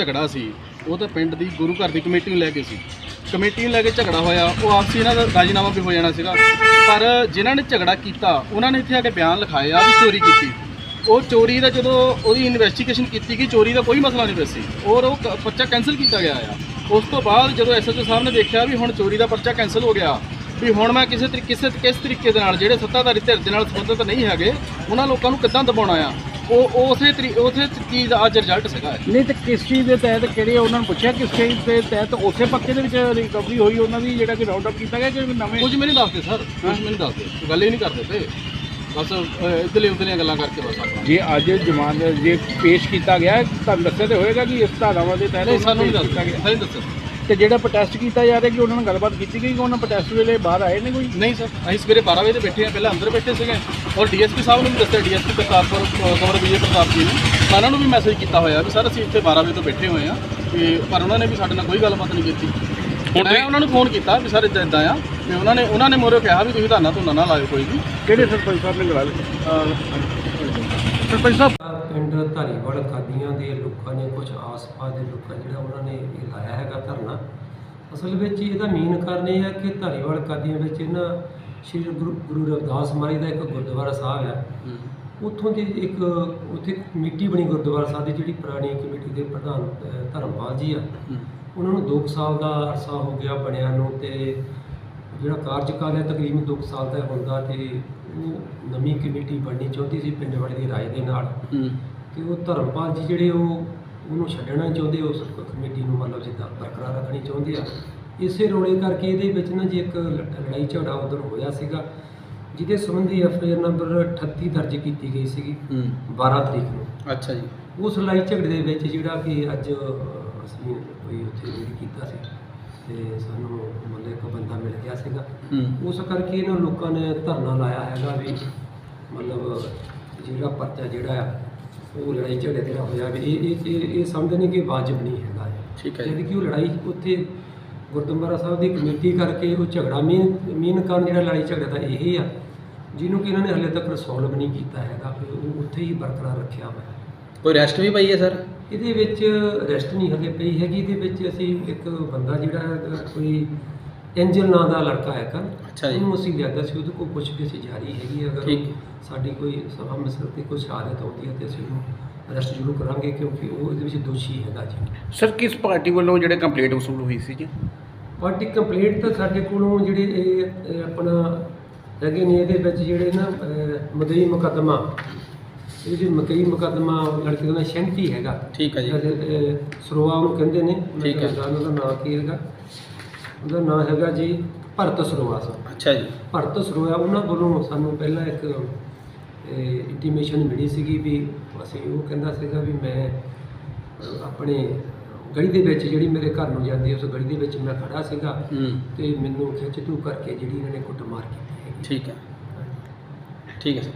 ਝਗੜਾ ਸੀ, ਉਹ ਤਾਂ ਪਿੰਡ ਦੀ ਗੁਰੂ ਘਰ ਦੀ ਕਮੇਟੀ ਨੂੰ ਲੈ ਕੇ ਸੀ। ਕਮੇਟੀ ਨੂੰ ਲੈ ਕੇ ਝਗੜਾ ਹੋਇਆ, ਉਹ ਆਪਸੀ ਇਹਨਾਂ ਦਾ ਰਾਜੀਨਾਮਾ ਵੀ ਹੋ ਜਾਣਾ ਸੀਗਾ। ਪਰ ਜਿਨ੍ਹਾਂ ਨੇ ਝਗੜਾ ਕੀਤਾ, ਉਹਨਾਂ ਨੇ ਇੱਥੇ ਆ ਕੇ ਬਿਆਨ ਲਿਖਾਇਆ ਵੀ ਚੋਰੀ ਕੀਤੀ। ਉਹ ਚੋਰੀ ਦਾ ਜਦੋਂ ਉਹਦੀ ਇਨਵੈਸਟੀਗੇਸ਼ਨ ਕੀਤੀ ਕਿ ਚੋਰੀ ਦਾ ਕੋਈ ਮਸਲਾ ਨਹੀਂ ਪਿਆ ਸੀ। ਔਰ ਉਹ ਕ- ਪਰਚਾ ਕੈਨਸਲ ਕੀਤਾ ਗਿਆ ਆ। ਉਸ ਤੋਂ ਬਾਅਦ ਜਦੋਂ ਐਸਐਚਓ ਸਾਹਿਬ ਨੇ ਦੇਖਿਆ ਵੀ ਹੁਣ ਚੋਰੀ ਦਾ ਪਰਚਾ ਕੈਨਸਲ ਹੋ ਗਿਆ, ਵੀ ਹੁਣ ਮੈਂ ਕਿਸੇ ਤਰੀਕੇ ਕਿਸੇ ਕਿਸ ਤਰੀਕੇ ਦੇ ਨਾਲ, ਜਿਹੜੇ ਸੱਤਾਧਾਰੀ ਧਿਰ ਦੇ ਨਾਲ ਸੰਬੰਧਿਤ ਨਹੀਂ ਹੈਗੇ, ਉਹਨਾਂ ਲੋਕਾਂ ਨੂੰ ਕਿੱਦਾਂ ਦਬਾਉਣਾ ਆ? ਉਹ ਉਸੇ ਤਰੀ ਉਸੇ ਚੀਜ਼ ਦਾ ਅੱਜ ਰਿਜ਼ਲਟ ਸੀਗਾ। ਨਹੀਂ ਤੇ ਕਿਸ ਚੀਜ਼ ਦੇ ਤਹਿਤ ਕਿਹੜੇ ਉਹਨਾਂ ਨੂੰ ਪੁੱਛਿਆ? ਕਿਸ ਚੀਜ਼ ਦੇ ਤਹਿਤ ਉਸੇ ਪਰਚੇ ਦੇ ਵਿੱਚ ਰਿਕਵਰੀ ਹੋਈ ਉਹਨਾਂ ਦੀ ਜਿਹੜਾ ਕਿ ਰਾਉਂਡ ਅਪ ਕੀਤਾ ਗਿਆ ਕਿ ਨਵੇਂ? ਕੁਝ ਮੈਨੂੰ ਦੱਸਦੇ ਸਰ ਕੁਝ ਮੈਨੂੰ ਦੱਸਦੇ ਗੱਲ ਹੀ ਨਹੀਂ ਕਰਦੇ ਤੇ ਬਸ ਇਧਰਲੇ ਉਧਰਲੀਆਂ ਗੱਲਾਂ ਕਰਕੇ ਬਸ ਆਪਾਂ ਜੇ ਅੱਜ ਜਮਾਨ ਜੇ ਪੇਸ਼ ਕੀਤਾ ਗਿਆ ਤੁਹਾਨੂੰ ਦੱਸਿਆ ਤੇ ਹੋਏਗਾ ਕਿ ਇਸ ਧਾਰਾਵਾਂ ਦੇ ਤਹਿਤ ਸਾਨੂੰ ਨਹੀਂ ਕੀਤਾ ਦੱਸਦੇ ਸਾਨੂੰ ਦੱਸਦੇ ਤੇ ਜਿਹੜਾ ਪ੍ਰੋਟੈਸਟ ਕੀਤਾ ਜਾ ਰਿਹਾ ਕਿ ਉਹਨਾਂ ਨਾਲ ਗੱਲਬਾਤ ਕੀਤੀ ਗਈ ਕਿ ਉਹਨਾਂ ਪ੍ਰੋਟੈਸਟ ਵੇਲੇ ਬਾਹਰ ਆਏ ਨੇ ਕੋਈ? ਨਹੀਂ ਸਰ ਅਸੀਂ ਸਵੇਰੇ 12 ਵਜੇ ਤੇ ਬੈਠੇ ਆ ਪਹਿਲਾਂ ਅੰਦਰ ਬੈਠੇ ਸੀਗੇ ਔਰ ਡੀਐਸਪੀ ਸਾਹਿਬ ਨੂੰ ਵੀ ਦੱਸਿਆ ਡੀਐਸਪੀ ਪ੍ਰਤਾਪਪੁਰ ਕਮਰ ਵਿਜੇ ਪ੍ਰਤਾਪ ਜੀ ਨੇ। ਉਹਨਾਂ ਨੂੰ ਵੀ ਮੈਸੇਜ ਕੀਤਾ ਹੋਇਆ ਵੀ ਸਰ ਅਸੀਂ ਇੱਥੇ 12 ਵਜੇ ਤੋਂ ਬੈਠੇ ਹੋਏ ਆ ਤੇ ਪਰ ਉਹਨਾਂ ਨੇ ਵੀ ਸਾਡੇ ਨਾਲ ਕੋਈ ਗੱਲਬਾਤ ਨਹੀਂ ਕੀਤੀ। ਹੁਣ ਮੈਂ ਉਹਨਾਂ ਨੂੰ ਫੋਨ ਕੀਤਾ ਵੀ ਸਰ ਇਦਾਂ ਇਦਾਂ ਆ ਤੇ ਉਹਨਾਂ ਨੇ ਉਹਨਾਂ ਨੇ ਮੋਰੇ ਕਿਹਾ ਵੀ ਤੁਸੀਂ ਧਾਨਾ ਧੁਨਾ ਨਾ ਲਾਇਓ ਕੋਈ ਵੀ। ਕਿਹੜੇ ਸਰਪੰਚ ਸਾਹਿਬ ਨੇ ਗਲਾ ਲਿਆ ਸਰਪੰਚ ਸਾਹਿਬ ਪਿੰਡ ਧਾਰੀਵਾਲ ਕਾਦੀਆਂ ਦੇ ਲੋਕਾਂ ਨੇ ਕੁਝ ਆਸ-ਪਾਸ ਦੇ ਲੋਕਾਂ ਜਿਹੜਾ ਉਹਨਾਂ ਨੇ ਇਹ ਲਾਇਆ ਹੈਗਾ ਧਰਨਾ ਅਸਲ ਵਿੱਚ ਇਹਦਾ ਮੇਨ ਕਾਰਨ ਇਹ ਹੈ ਕਿ ਧਾਰੀਵਾਲ ਕਾਦੀਆਂ ਵਿੱਚ ਇਹਨਾਂ ਸ਼੍ਰੀ ਗੁਰੂ ਗੁਰੂ ਰਵਿਦਾਸ ਮਹਾਰਾਜ ਦਾ ਇੱਕ ਗੁਰਦੁਆਰਾ ਸਾਹਿਬ ਹੈ। ਉੱਥੋਂ ਦੀ ਇੱਕ ਉੱਥੇ ਕਮੇਟੀ ਬਣੀ ਗੁਰਦੁਆਰਾ ਸਾਹਿਬ ਦੀ ਜਿਹੜੀ ਪੁਰਾਣੀ ਕਮੇਟੀ ਦੇ ਪ੍ਰਧਾਨ ਧਰਮਪਾਲ ਜੀ ਆ। ਉਹਨਾਂ ਨੂੰ 2 ਸਾਲ ਦਾ ਅਰਸਾ ਹੋ ਗਿਆ ਬਣਿਆ ਨੂੰ ਤੇ ਜਿਹੜਾ ਕਾਰਜਕਾਲ ਹੈ ਤਕਰੀਬਨ 2 ਸਾਲ ਦਾ ਹੁੰਦਾ ਤੇ ਉਹ ਨਵੀਂ ਕਮੇਟੀ ਬਣਨੀ ਚਾਹੁੰਦੀ ਸੀ ਪਿੰਡ ਵਾਲੇ ਦੀ ਰਾਏ ਦੇ ਨਾਲ। ਤੇ ਉਹ ਧਰਮਪਾਲ ਜੀ ਜਿਹੜੇ ਉਹ ਉਹਨੂੰ ਛੱਡਣਾ ਚਾਹੁੰਦੇ ਉਸ ਕਮੇਟੀ ਨੂੰ ਮਤਲਬ ਜਿੱਦਾਂ ਬਰਕਰਾਰ ਰੱਖਣੀ ਚਾਹੁੰਦੇ ਆ। ਇਸੇ ਰੋਲੇ ਕਰਕੇ ਇਹਦੇ ਵਿੱਚ ਨਾ ਜੀ ਇੱਕ ਲੜਾਈ ਝਗੜਾ ਉਧਰ ਹੋਇਆ ਸੀਗਾ ਜਿਹਦੇ ਸੰਬੰਧੀ ਐਫਆਈਆਰ ਨੰਬਰ 38 ਦਰਜ ਕੀਤੀ ਗਈ ਸੀਗੀ 12 ਤਰੀਕ ਨੂੰ। ਅੱਛਾ ਜੀ। ਉਸ ਲੜਾਈ ਝਗੜੇ ਦੇ ਵਿੱਚ ਜਿਹੜਾ ਕਿ ਅੱਜ ਅਸੀਂ ਕੋਈ ਉੱਥੇ ਜਿਹੜੀ ਕੀਤਾ ਸੀ। ਤੇ ਸਾਨੂੰ ਮਤਲਬ ਇੱਕ ਬੰਦਾ ਮਿਲ ਗਿਆ ਸੀਗਾ ਉਸ ਕਰਕੇ ਇਹਨਾਂ ਲੋਕਾਂ ਨੇ ਧਰਨਾ ਲਾਇਆ ਹੈਗਾ ਵੀ ਮਤਲਬ ਜਿਹੜਾ ਪਰਚਾ ਜਿਹੜਾ ਆ ਉਹ ਲੜਾਈ ਝਗੜੇ ਤੇ ਹੋਇਆ ਵੀ ਇਹ ਇਹ ਇਹ- ਸਮਝਦੇ ਨੇ ਕਿ ਵਾਜਬ ਨਹੀਂ ਹੈਗਾ। ਠੀਕ ਹੈ ਜੀ। ਜਦ ਕਿ ਉਹ ਲੜਾਈ ਉੱਥੇ ਗੁਰਦੁਆਰਾ ਸਾਹਿਬ ਦੀ ਕਮੇਟੀ ਕਰਕੇ ਉਹ ਝਗੜਾ ਮੇਨ ਮੇਨ ਕਾਰਨ ਜਿਹੜਾ ਲੜਾਈ ਝਗੜੇ ਦਾ ਇਹ ਆ ਜਿਹਨੂੰ ਕਿ ਇਹਨਾਂ ਨੇ ਹਲੇ ਤੱਕ ਰਿਸੋਲਵ ਨਹੀਂ ਕੀਤਾ ਹੈਗਾ ਉਹ ਉੱਥੇ ਹੀ ਬਰਕਰਾਰ ਰੱਖਿਆ ਹੋਇਆ ਕੋਈ ਰੈਸਟ ਵੀ ਪਈ ਹੈ ਸਰ ਇਹਦੇ ਵਿੱਚ ਰੈਸਟ ਨਹੀਂ ਹਲੇ ਪਈ ਹੈਗੀ ਇਹਦੇ ਵਿੱਚ ਅਸੀਂ ਇੱਕ ਬੰਦਾ ਜਿਹੜਾ ਕੋਈ ਐਂਜਲ ਨਾਂ ਦਾ ਲੜਕਾ ਹੈ ਕਾ ਅੱਛਾ ਜੀ। ਉਹਨੂੰ ਅਸੀਂ ਲਿਆਦਾ ਸੀ ਉਹਦੇ ਕੋਲ ਪੁੱਛ ਕੇ ਸੀ ਜਾਰੀ ਹੈਗੀ ਹੈ। ਅਗਰ ਸਾਡੀ ਕੋਈ ਸਭਾ ਮਿਸਰ ਤੇ ਕੋਈ ਸ਼ਹਾਦਤ ਆਉਂਦੀ ਹੈ ਤੇ ਅਸੀਂ ਉਹਨੂੰ ਅਰੈਸਟ ਜ਼ਰੂਰ ਕਰਾਂਗੇ ਕਿਉਂਕਿ ਉਹ ਇਹਦੇ ਵਿੱਚ ਦੋਸ਼ੀ ਹੈਗਾ ਜੀ ਸਰ ਕਿਸ ਪਾਰਟੀ ਵੱਲੋਂ ਜਿਹੜੇ ਕੰਪਲੀਟ ਵਸੂਲ ਹੋਈ ਸੀ ਜੀ ਪਾਰਟੀ ਕੰਪਲੀਟ ਤਾਂ ਸਾਡੇ ਕੋਲੋਂ ਜਿਹੜੇ ਇਹ ਆਪਣਾ ਹੈਗੇ ਨੇ ਇਹਦੇ ਵਿੱਚ ਜਿਹੜੇ ਨਾ ਮਦਈ ਮੁਕੱਦਮਾ ਇਹ ਜਿਹੜੇ ਮਕਈ ਮੁਕੱਦਮਾ ਲੜਕੇ ਦਾ ਨਾਂ ਸ਼ੈਂਟੀ ਹੈਗਾ। ਠੀਕ ਹੈ ਜੀ। ਅਹ, ਅਹ, ਸਰੋਆ ਉਹਨੂੰ ਕਹਿੰਦੇ ਨੇ। ਠੀਕ ਹੈ। ਉਹਦਾ ਨਾਂ ਕੀ ਹੈਗਾ? ਉਹਦਾ ਨਾਂ ਹੈਗਾ ਜੀ ਭਰਤ ਸਰੋਆ ਸਾਹਿਬ। ਅੱਛਾ ਜੀ। ਭਰਤ ਸਰੋਆ ਉਹਨਾਂ ਵੱਲੋਂ ਸਾਨੂੰ ਪਹਿਲਾਂ ਇੱਕ ਇੰਟੀਮੇਸ਼ਨ ਮਿਲੀ ਸੀਗੀ ਵੀ ਅਸੀਂ ਉਹ ਕਹਿੰਦਾ ਸੀਗਾ ਵੀ ਮੈਂ ਅਹ, ਆਪਣੇ ਗਲੀ ਦੇ ਵਿੱਚ ਜਿਹੜੀ ਮੇਰੇ ਘਰ ਨੂੰ ਜਾਂਦੀ ਹੈ, ਉਸ ਗਲੀ ਦੇ ਵਿੱਚ ਮੈਂ ਖੜਾ ਸੀਗਾ। ਹੂੰ। ਤੇ ਮੈਨੂੰ ਖਿੱਚ ਤੂ ਕਰਕੇ ਜਿਹੜੀ ਇਹਨਾਂ ਨੇ ਕੁੱਟਮਾਰ ਕੀਤੀ ਹੈਗੀ। ਠੀਕ ਹੈ। ਠੀਕ ਹੈ ਸਰ।